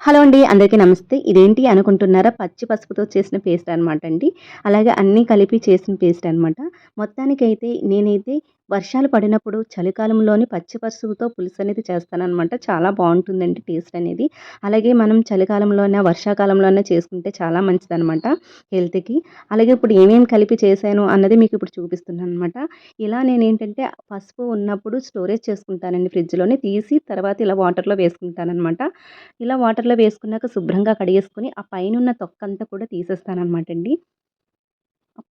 Hello అండి అందరికీ నమస్తే. ఇదేంటి అనుకుంటున్నారా? పచ్చి పసుపుతో చేసిన పేస్ట్ అనమాట అండి. అలాగే అన్నీ కలిపి చేసిన పేస్ట్ అనమాట మొత్తానికైతే నేనైతే వర్షాలు పడినప్పుడు చలికాలంలోని పచ్చి పసుపుతో పులుసు అనేది చేస్తానన్నమాట. చాలా బాగుంటుందండి టేస్ట్ అనేది. అలాగే మనం చలికాలంలోనే వర్షాకాలంలోనే చేసుకుంటే చాలా మంచిదనమాట హెల్త్కి. అలాగే ఇప్పుడు ఏమేమి కలిపి చేశాను అన్నది మీకు ఇప్పుడు చూపిస్తున్నాను అనమాట ఇలా నేను ఏంటంటే పసుపు ఉన్నప్పుడు స్టోరేజ్ చేసుకుంటానండి ఫ్రిడ్జ్లోనే తీసి తర్వాత ఇలా వాటర్లో వేసుకుంటానమాట ఇలా వాటర్లో వేసుకున్నాక శుభ్రంగా కడిగేసుకొని ఆ పైన ఉన్న తొక్కంతా కూడా తీసేస్తానమాట అండి.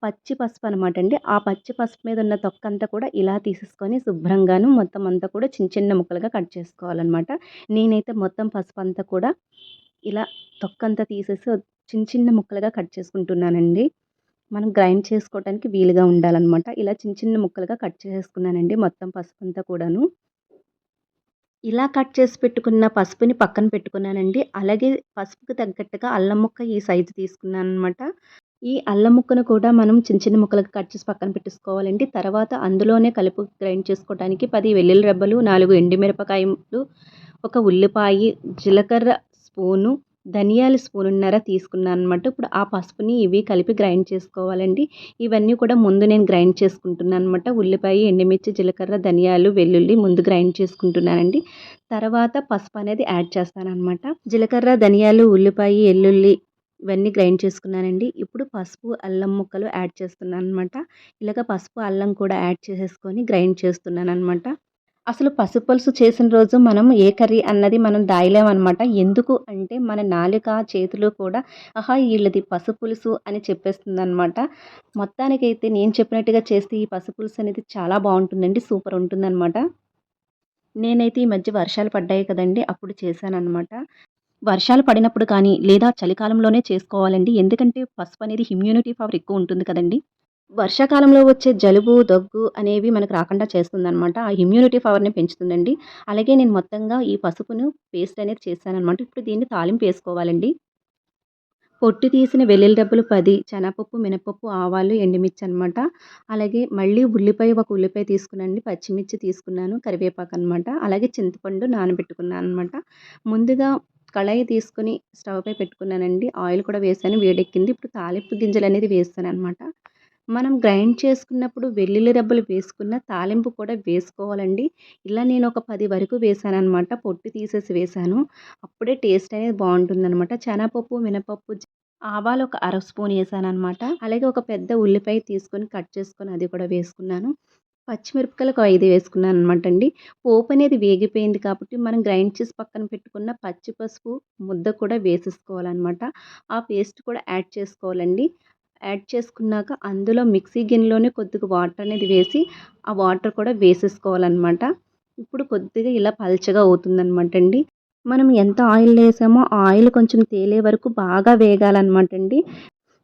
పచ్చి పసుపు అనమాట అండి ఆ పచ్చి పసుపు మీద ఉన్న తొక్కంతా కూడా ఇలా తీసేసుకొని శుభ్రంగాను మొత్తం అంతా కూడా చిన్న చిన్న ముక్కలుగా కట్ చేసుకోవాలన్నమాట నేనైతే మొత్తం పసుపు అంతా కూడా ఇలా తొక్కంతా తీసేసి చిన్న చిన్న ముక్కలుగా కట్ చేసుకుంటున్నానండి. మనం గ్రైండ్ చేసుకోవడానికి వీలుగా ఉండాలన్నమాట ఇలా చిన్న చిన్న ముక్కలుగా కట్ చేసుకున్నానండి మొత్తం పసుపు అంతా కూడాను. ఇలా కట్ చేసి పెట్టుకున్న పసుపుని పక్కన పెట్టుకున్నానండి. అలాగే పసుపుకు తగ్గట్టుగా అల్లం ముక్క ఈ సైజు తీసుకున్నాను అనమాట ఈ అల్లం ముక్కను కూడా మనం చిన్న చిన్న ముక్కలకు కట్ చేసి పక్కన పెట్టేసుకోవాలండి. తర్వాత అందులోనే కలుపు గ్రైండ్ చేసుకోవడానికి పది వెల్లుల్లి రెబ్బలు నాలుగు ఎండుమిరపకాయలు ఒక ఉల్లిపాయ జీలకర్ర స్పూను ధనియాల స్పూనున్నర తీసుకున్నాను అనమాట ఇప్పుడు ఆ పసుపుని ఇవి కలిపి గ్రైండ్ చేసుకోవాలండి. ఇవన్నీ కూడా ముందు నేను గ్రైండ్ చేసుకుంటున్నాను అనమాట ఉల్లిపాయ ఎండుమిర్చి జీలకర్ర ధనియాలు వెల్లుల్లి ముందు గ్రైండ్ చేసుకుంటున్నానండి. తర్వాత పసుపు అనేది యాడ్ చేస్తాను అనమాట జీలకర్ర ధనియాలు ఉల్లిపాయ వెల్లుల్లి ఇవన్నీ గ్రైండ్ చేసుకున్నానండి. ఇప్పుడు పసుపు అల్లం ముక్కలు యాడ్ చేస్తున్నాను అనమాట ఇలాగ పసుపు అల్లం కూడా యాడ్ చేసేసుకొని గ్రైండ్ చేస్తున్నాను అనమాట అసలు పసుపు పులుసు చేసిన రోజు మనం ఏ కర్రీ అన్నది మనం దాయలేమన్నమాట. ఎందుకు అంటే మన నాలుక చేతులు కూడా ఆహా వీళ్ళది పసుపు పులుసు అని చెప్పేస్తుంది అనమాట మొత్తానికైతే నేను చెప్పినట్టుగా చేస్తే ఈ పసుపు పులుసు అనేది చాలా బాగుంటుందండి. సూపర్ ఉంటుందన్నమాట. నేనైతే ఈ మధ్య వర్షాలు పడ్డాయి కదండి. అప్పుడు చేశాను అనమాట వర్షాలు పడినప్పుడు కానీ లేదా చలికాలంలోనే చేసుకోవాలండి. ఎందుకంటే పసుపు అనేది ఇమ్యూనిటీ పవర్ ఎక్కువ ఉంటుంది కదండి. వర్షాకాలంలో వచ్చే జలుబు దగ్గు అనేవి మనకు రాకుండా చేస్తుందనమాట ఆ ఇమ్యూనిటీ పవర్ని పెంచుతుందండి. అలాగే నేను మొత్తంగా ఈ పసుపును పేస్ట్ అనేది చేశానమాట ఇప్పుడు దీన్ని తాలింపు వేసుకోవాలండి. పొట్టు తీసిన వెల్లుల్లి డబ్బులు పది శనగపప్పు మినపప్పు ఆవాలు ఎండుమిర్చి అనమాట అలాగే మళ్ళీ ఉల్లిపాయ ఒక ఉల్లిపాయ తీసుకున్నాను పచ్చిమిర్చి తీసుకున్నాను కరివేపాకు అనమాట అలాగే చింతపండు నానబెట్టుకున్నాను అనమాట ముందుగా కళాయి తీసుకుని స్టవ్ పై పెట్టుకున్నానండి. ఆయిల్ కూడా వేసాను. వేడెక్కింది. ఇప్పుడు తాలింపు గింజలు అనేది వేస్తాను అనమాట మనం గ్రైండ్ చేసుకున్నప్పుడు వెల్లుల్లి రెబ్బలు వేసుకున్న తాలింపు కూడా వేసుకోవాలండి. ఇలా నేను ఒక పది వరకు వేసాను అనమాట పొట్టు తీసేసి వేసాను. అప్పుడే టేస్ట్ అనేది బాగుంటుందన్నమాట. శనగపప్పు మినపప్పు ఆవాలు ఒక అర స్పూన్ వేసాను అనమాట అలాగే ఒక పెద్ద ఉల్లిపాయ తీసుకొని కట్ చేసుకొని అది కూడా వేసుకున్నాను. పచ్చిమిరపకాయలు ఒక ఐదు వేసుకున్నాను అనమాట అండి పోపు అనేది వేగిపోయింది కాబట్టి మనం గ్రైండ్ చేసి పక్కన పెట్టుకున్న పచ్చి పసుపు ముద్ద కూడా వేసేసుకోవాలన్నమాట ఆ పేస్ట్ కూడా యాడ్ చేసుకోవాలండి. యాడ్ చేసుకున్నాక అందులో మిక్సీ గిన్నెలోనే కొద్దిగా వాటర్ అనేది వేసి ఆ వాటర్ కూడా వేసేసుకోవాలన్నమాట ఇప్పుడు కొద్దిగా ఇలా పల్చగా అవుతుందన్నమాట అండి మనం ఎంత ఆయిల్ వేసామో ఆయిల్ కొంచెం తేలే వరకు బాగా వేగాలన్నమాట అండి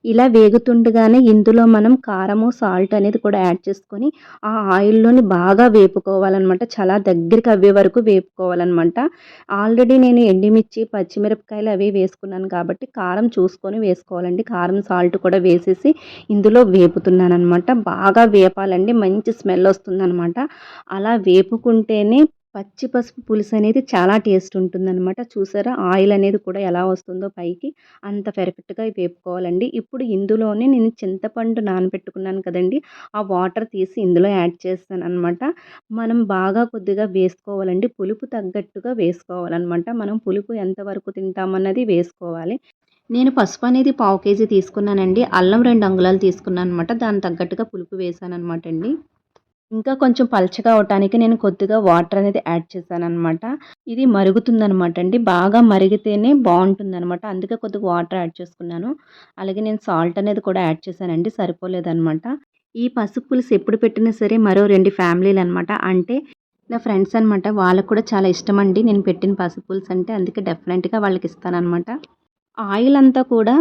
ఇలా వేగుతుండగానే ఇందులో మనం కారము సాల్ట్ అనేది కూడా యాడ్ చేసుకొని ఆ ఆయిల్లోని బాగా వేపుకోవాలన్నమాట. చాలా దగ్గరికి అవ్వే వరకు వేపుకోవాలన్నమాట. ఆల్రెడీ నేను ఎండిమిర్చి పచ్చిమిరపకాయలు అవి వేసుకున్నాను కాబట్టి కారం చూసుకొని వేసుకోవాలండి. కారం సాల్ట్ కూడా వేసేసి ఇందులో వేపుతున్నాను అనమాట బాగా వేపాలండి. మంచి స్మెల్ వస్తుందన్నమాట. అలా వేపుకుంటేనే పచ్చి పసుపు పులుసు అనేది చాలా టేస్ట్ ఉంటుందన్నమాట. చూసారా? ఆయిల్ అనేది కూడా ఎలా వస్తుందో పైకి అంత పెర్ఫెక్ట్గా వేపుకోవాలండి. ఇప్పుడు ఇందులోనే నేను చింతపండు నానబెట్టుకున్నాను కదండి. ఆ వాటర్ తీసి ఇందులో యాడ్ చేస్తాను అనమాట మనం బాగా కొద్దిగా వేసుకోవాలండి. పులుపు తగ్గట్టుగా వేసుకోవాలన్నమాట. మనం పులుపు ఎంతవరకు తింటామన్నది వేసుకోవాలి. నేను పసుపు అనేది పావు కేజీ తీసుకున్నానండి. అల్లం రెండు అంగుళాలు తీసుకున్నాను అనమాట దాని తగ్గట్టుగా పులుపు వేసాను అనమాట అండి. ఇంకా కొంచెం పలచగా అవటానికి నేను కొద్దిగా వాటర్ అనేది యాడ్ చేశాను అనమాట ఇది మరుగుతుందనమాట అండి. బాగా మరిగితేనే బాగుంటుందన్నమాట. అందుకే కొద్దిగా వాటర్ యాడ్ చేసుకున్నాను. అలాగే నేను సాల్ట్ అనేది కూడా యాడ్ చేశానండి. సరిపోలేదనమాట ఈ పసుపు పులుసు ఎప్పుడు పెట్టినా సరే మరో రెండు ఫ్యామిలీలు అనమాట అంటే నా ఫ్రెండ్స్ అనమాట వాళ్ళకు కూడా చాలా ఇష్టం అండి. నేను పెట్టిన పసుపు పులుసు అంటే అందుకే డెఫినెట్గా వాళ్ళకి ఇస్తానమాట ఆయిల్ అంతా కూడా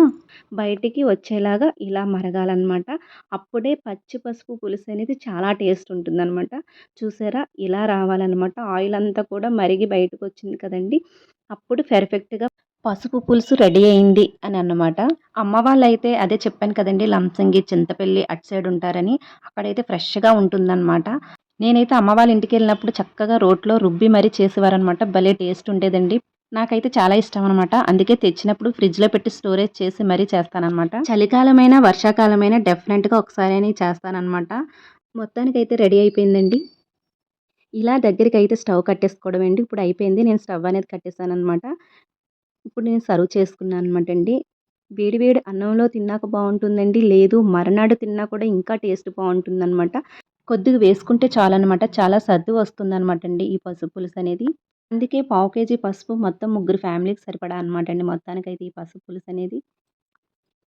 బయటికి వచ్చేలాగా ఇలా మరగాలన్నమాట. అప్పుడే పచ్చి పసుపు పులుసు అనేది చాలా టేస్ట్ ఉంటుందన్నమాట. చూసారా? ఇలా రావాలన్నమాట. ఆయిల్ అంతా కూడా మరిగి బయటకు వచ్చింది కదండి. అప్పుడు పెర్ఫెక్ట్గా పసుపు పులుసు రెడీ అయింది అని అన్నమాట. అమ్మ వాళ్ళైతే అదే చెప్పాను కదండి లంసంగి చింతపల్లి అటు సైడ్ ఉంటారని. అక్కడైతే ఫ్రెష్గా ఉంటుందన్నమాట. నేనైతే అమ్మ వాళ్ళ ఇంటికి వెళ్ళినప్పుడు చక్కగా రోట్లో రుబ్బి మరీ చేసేవారనమాట భలే టేస్ట్ ఉండేదండి. నాకైతే చాలా ఇష్టం అనమాట అందుకే తెచ్చినప్పుడు ఫ్రిడ్జ్లో పెట్టి స్టోరేజ్ చేసి మరీ చేస్తానమాట చలికాలమైనా వర్షాకాలమైనా డెఫినెట్గా ఒకసారి అని చేస్తానన్నమాట. మొత్తానికైతే రెడీ అయిపోయిందండి. ఇలా దగ్గరికి అయితే స్టవ్ కట్టేసుకోవడం అండి. ఇప్పుడు అయిపోయింది. నేను స్టవ్ అనేది కట్టేసాను అనమాట ఇప్పుడు నేను సర్వ్ చేసుకున్నాను అనమాట అండి. వేడి వేడి అన్నంలో తిన్నాక బాగుంటుందండి. లేదు మరనాడు తిన్నా కూడా ఇంకా టేస్ట్ బాగుంటుందన్నమాట. కొద్దిగా వేసుకుంటే చాలన్నమాట. చాలా సర్దు వస్తుందన్నమాట అండి ఈ పసుపు పులుసు అనేది అందుకే పావు కేజీ పసుపు మొత్తం ముగ్గురు ఫ్యామిలీకి సరిపడా అనమాట అండి. మొత్తానికైతే ఈ పసుపు పులుసు అనేది.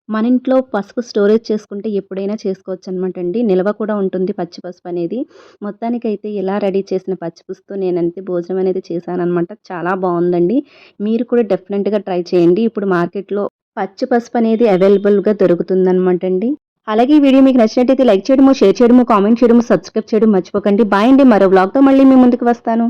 మన ఇంట్లో పసుపు స్టోరేజ్ చేసుకుంటే ఎప్పుడైనా చేసుకోవచ్చు అనమాట అండి. నిల్వ కూడా ఉంటుంది పచ్చి పసుపు అనేది. మొత్తానికైతే ఇలా రెడీ చేసిన పచ్చి పులుసుతో నేనంతే భోజనం అనేది చేశానమాట చాలా బాగుందండి. మీరు కూడా డెఫినెట్గా ట్రై చేయండి. ఇప్పుడు మార్కెట్లో పచ్చి పసుపు అనేది అవైలబుల్గా దొరుకుతుందనమాట అండి. అలాగే ఈ వీడియో మీకు నచ్చినట్టయితే లైక్ చేయడము షేర్ చేయడము కామెంట్ చేయడము సబ్స్క్రైబ్ చేయడం మర్చిపోకండి. బాయ్ అండి. మరో బ్లాగ్తో మళ్ళీ మీ ముందుకు వస్తాను.